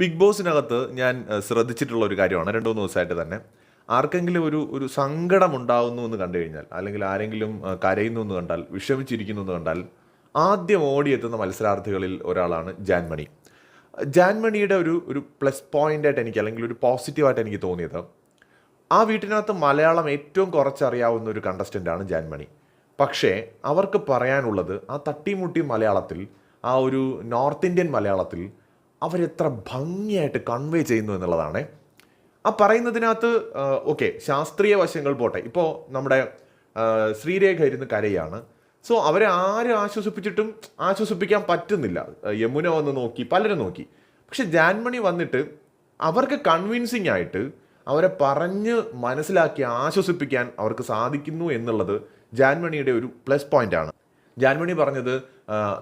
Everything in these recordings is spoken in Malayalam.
ബിഗ് ബോസിനകത്ത് ഞാൻ ശ്രദ്ധിച്ചിട്ടുള്ള ഒരു കാര്യമാണ്. രണ്ടു മൂന്ന് ദിവസമായിട്ട് തന്നെ. ആർക്കെങ്കിലും ഒരു ഒരു സങ്കടം ഉണ്ടാവുന്നു എന്ന് കണ്ടു കഴിഞ്ഞാൽ അല്ലെങ്കിൽ ആരെങ്കിലും കരയുന്നു എന്ന് കണ്ടാൽ വിഷമിച്ചിരിക്കുന്നു എന്ന് കണ്ടാൽ ആദ്യം ഓടിയെത്തുന്ന മത്സരാർത്ഥികളിൽ ഒരാളാണ് ജാൻമണി. ജാൻമണിയുടെ ഒരു ഒരു പ്ലസ് പോയിന്റ് ആയിട്ട് എനിക്ക് അല്ലെങ്കിൽ ഒരു പോസിറ്റീവായിട്ട് എനിക്ക് തോന്നിയത് ആ വീട്ടിനകത്ത് മലയാളം ഏറ്റവും കുറച്ചറിയാവുന്ന ഒരു കണ്ടസ്റ്റന്റാണ് ജാൻമണി. പക്ഷേ അവർക്ക് പറയാനുള്ളത് ആ തട്ടിമുട്ടി മലയാളത്തിൽ ആ ഒരു നോർത്ത് ഇന്ത്യൻ മലയാളത്തിൽ അവരെത്ര ഭംഗിയായിട്ട് കൺവേ ചെയ്യുന്നു എന്നുള്ളതാണ്. ആ പറയുന്നതിനകത്ത് ഓക്കെ ശാസ്ത്രീയ വശങ്ങൾ പോട്ടെ. ഇപ്പോൾ നമ്മുടെ ശ്രീരേഖ ഇരുന്ന് കരയാണ്. സോ അവരെ ആരും ആശ്വസിപ്പിച്ചിട്ടും ആശ്വസിപ്പിക്കാൻ പറ്റുന്നില്ല. യമുന വന്ന് നോക്കി പലരും നോക്കി. പക്ഷെ ജാൻമണി വന്നിട്ട് അവർക്ക് കൺവിൻസിങ് ആയിട്ട് അവരെ പറഞ്ഞ് മനസ്സിലാക്കി ആശ്വസിപ്പിക്കാൻ അവർക്ക് സാധിക്കുന്നു എന്നുള്ളത് ജാൻമണിയുടെ ഒരു പ്ലസ് പോയിന്റ് ആണ്. ജാൻമണി പറഞ്ഞത്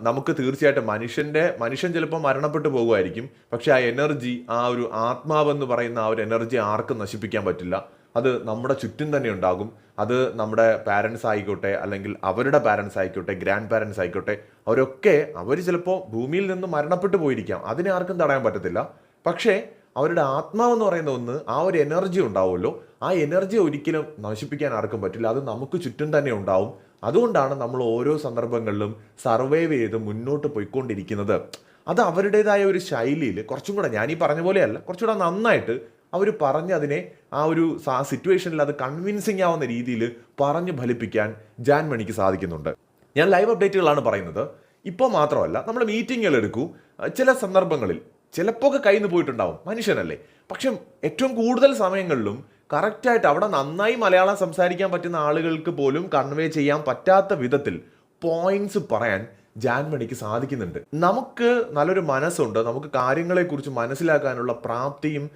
നമുക്ക് തീർച്ചയായിട്ടും മനുഷ്യന്റെ മനുഷ്യൻ ചിലപ്പോൾ മരണപ്പെട്ടു പോകുമായിരിക്കും. പക്ഷേ ആ എനർജി ആ ഒരു ആത്മാവെന്ന് പറയുന്ന ആ ഒരു എനർജി ആർക്കും നശിപ്പിക്കാൻ പറ്റില്ല. അത് നമ്മുടെ ചുറ്റും തന്നെ ഉണ്ടാകും. അത് നമ്മുടെ പാരൻസ് ആയിക്കോട്ടെ അല്ലെങ്കിൽ അവരുടെ പാരൻസ് ആയിക്കോട്ടെ ഗ്രാൻഡ് പാരൻസ് ആയിക്കോട്ടെ അവരൊക്കെ അവർ ചിലപ്പോൾ ഭൂമിയിൽ നിന്ന് മരണപ്പെട്ടു പോയിരിക്കാം. അതിനെ ആർക്കും തടയാൻ പറ്റത്തില്ല. പക്ഷേ അവരുടെ ആത്മാവെന്ന് പറയുന്ന ഒന്ന് ആ ഒരു എനർജി ഉണ്ടാവുമല്ലോ. ആ എനർജി ഒരിക്കലും നശിപ്പിക്കാൻ ആർക്കും പറ്റില്ല. അത് നമുക്ക് ചുറ്റും തന്നെ ഉണ്ടാവും. അതുകൊണ്ടാണ് നമ്മൾ ഓരോ സന്ദർഭങ്ങളിലും സർവൈവ് ചെയ്ത് മുന്നോട്ട് പോയിക്കൊണ്ടിരിക്കുന്നത്. അത് അവരുടേതായ ഒരു ശൈലിയിൽ കുറച്ചും കൂടെ ഞാൻ ഈ പറഞ്ഞ പോലെയല്ല കുറച്ചുകൂടെ നന്നായിട്ട് അവർ പറഞ്ഞ് അതിനെ ആ ഒരു സിറ്റുവേഷനിൽ അത് കൺവിൻസിങ് ആവുന്ന രീതിയിൽ പറഞ്ഞ് ഫലിപ്പിക്കാൻ ജാൻ മണിക്ക് സാധിക്കുന്നുണ്ട്. ഞാൻ ലൈവ് അപ്ഡേറ്റുകളാണ് പറയുന്നത്. ഇപ്പോൾ മാത്രമല്ല നമ്മൾ മീറ്റിങ്ങുകൾ എടുക്കൂ. ചില സന്ദർഭങ്ങളിൽ ചിലപ്പോൾ ഒക്കെ കയ്യിൽ നിന്ന് പോയിട്ടുണ്ടാവും. മനുഷ്യനല്ലേ. പക്ഷെ ഏറ്റവും കൂടുതൽ സമയങ്ങളിലും കറക്റ്റായിട്ട് അവിടെ നന്നായി മലയാളം സംസാരിക്കാൻ പറ്റുന്ന ആളുകൾക്ക് പോലും കൺവേ ചെയ്യാൻ പറ്റാത്ത വിധത്തിൽ പോയിന്റ്സ് പറയാൻ ജാൻമണിക്ക് സാധിക്കുന്നുണ്ട്. നമുക്ക് നല്ലൊരു മനസ്സുണ്ട്. നമുക്ക് കാര്യങ്ങളെക്കുറിച്ച് മനസ്സിലാക്കാനുള്ള പ്രാപ്തിയും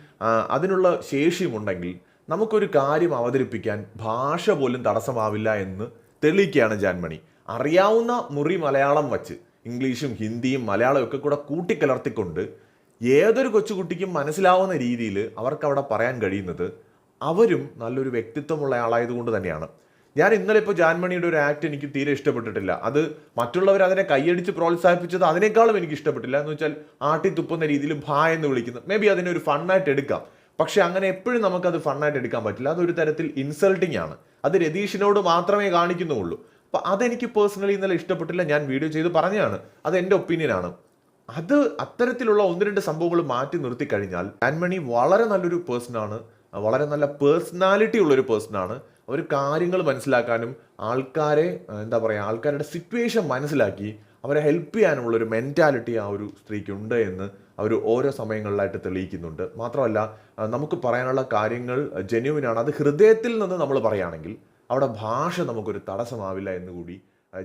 അതിനുള്ള ശേഷിയും ഉണ്ടെങ്കിൽ നമുക്കൊരു കാര്യം അവതരിപ്പിക്കാൻ ഭാഷ പോലും തടസ്സമാവില്ല എന്ന് തെളിയിക്കുകയാണ് ജാൻമണി അറിയാവുന്ന മുറി മലയാളം വച്ച് ഇംഗ്ലീഷും ഹിന്ദിയും മലയാളവും ഒക്കെ കൂടെ കൂട്ടിക്കലർത്തിക്കൊണ്ട് ഏതൊരു കൊച്ചുകുട്ടിക്കും മനസ്സിലാവുന്ന രീതിയിൽ അവർക്ക് അവിടെ പറയാൻ കഴിയുന്നത് അവരും നല്ലൊരു വ്യക്തിത്വമുള്ള ആളായതുകൊണ്ട് തന്നെയാണ്. ഞാൻ ഇന്നലെ ഇപ്പോൾ ജാൻമണിയുടെ ഒരു ആക്ട് എനിക്ക് തീരെ ഇഷ്ടപ്പെട്ടിട്ടില്ല. അത് മറ്റുള്ളവർ അതിനെ കൈയടിച്ച് പ്രോത്സാഹിപ്പിച്ചത് അതിനേക്കാളും എനിക്ക് ഇഷ്ടപ്പെട്ടില്ല. എന്ന് വെച്ചാൽ ആട്ടി തുപ്പുന്ന രീതിയിൽ ഭാ എന്ന് വിളിക്കുന്നത് മേ ബി അതിനൊരു ഫണ്ണായിട്ട് എടുക്കാം. പക്ഷെ അങ്ങനെ എപ്പോഴും നമുക്കത് ഫണ്ണായിട്ട് എടുക്കാൻ പറ്റില്ല. അതൊരു തരത്തിൽ ഇൻസൾട്ടിങ് ആണ്. അത് രതീഷിനോട് മാത്രമേ കാണിക്കുന്നുള്ളൂ. അപ്പൊ അതെനിക്ക് പേഴ്സണലി ഇന്നലെ ഇഷ്ടപ്പെട്ടില്ല. ഞാൻ വീഡിയോ ചെയ്ത് പറഞ്ഞതാണ്. അത് എന്റെ ഒപ്പീനിയനാണ് അത് അത്തരത്തിലുള്ള ഒന്ന് രണ്ട് സംഭവങ്ങൾ മാറ്റി നിർത്തി കഴിഞ്ഞാൽ ആൻമണി വളരെ നല്ലൊരു പേഴ്സൺ ആണ്. വളരെ നല്ല പേഴ്സണാലിറ്റി ഉള്ള ഒരു ആണ്. അവർ കാര്യങ്ങൾ മനസ്സിലാക്കാനും ആൾക്കാരെ എന്താ പറയുക ആൾക്കാരുടെ സിറ്റുവേഷൻ മനസ്സിലാക്കി അവരെ ഹെൽപ്പ് ചെയ്യാനുമുള്ള ഒരു മെന്റാലിറ്റി ആ ഒരു സ്ത്രീക്ക് ഉണ്ട് എന്ന് അവർ ഓരോ സമയങ്ങളിലായിട്ട് തെളിയിക്കുന്നുണ്ട്. മാത്രമല്ല നമുക്ക് പറയാനുള്ള കാര്യങ്ങൾ ജെന്യുവിനാണ് അത് ഹൃദയത്തിൽ നിന്ന് നമ്മൾ പറയുകയാണെങ്കിൽ അവിടെ ഭാഷ നമുക്കൊരു തടസ്സമാവില്ല എന്ന് കൂടി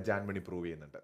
ജാൻമണി പ്രൂവ് ചെയ്യുന്നുണ്ട്.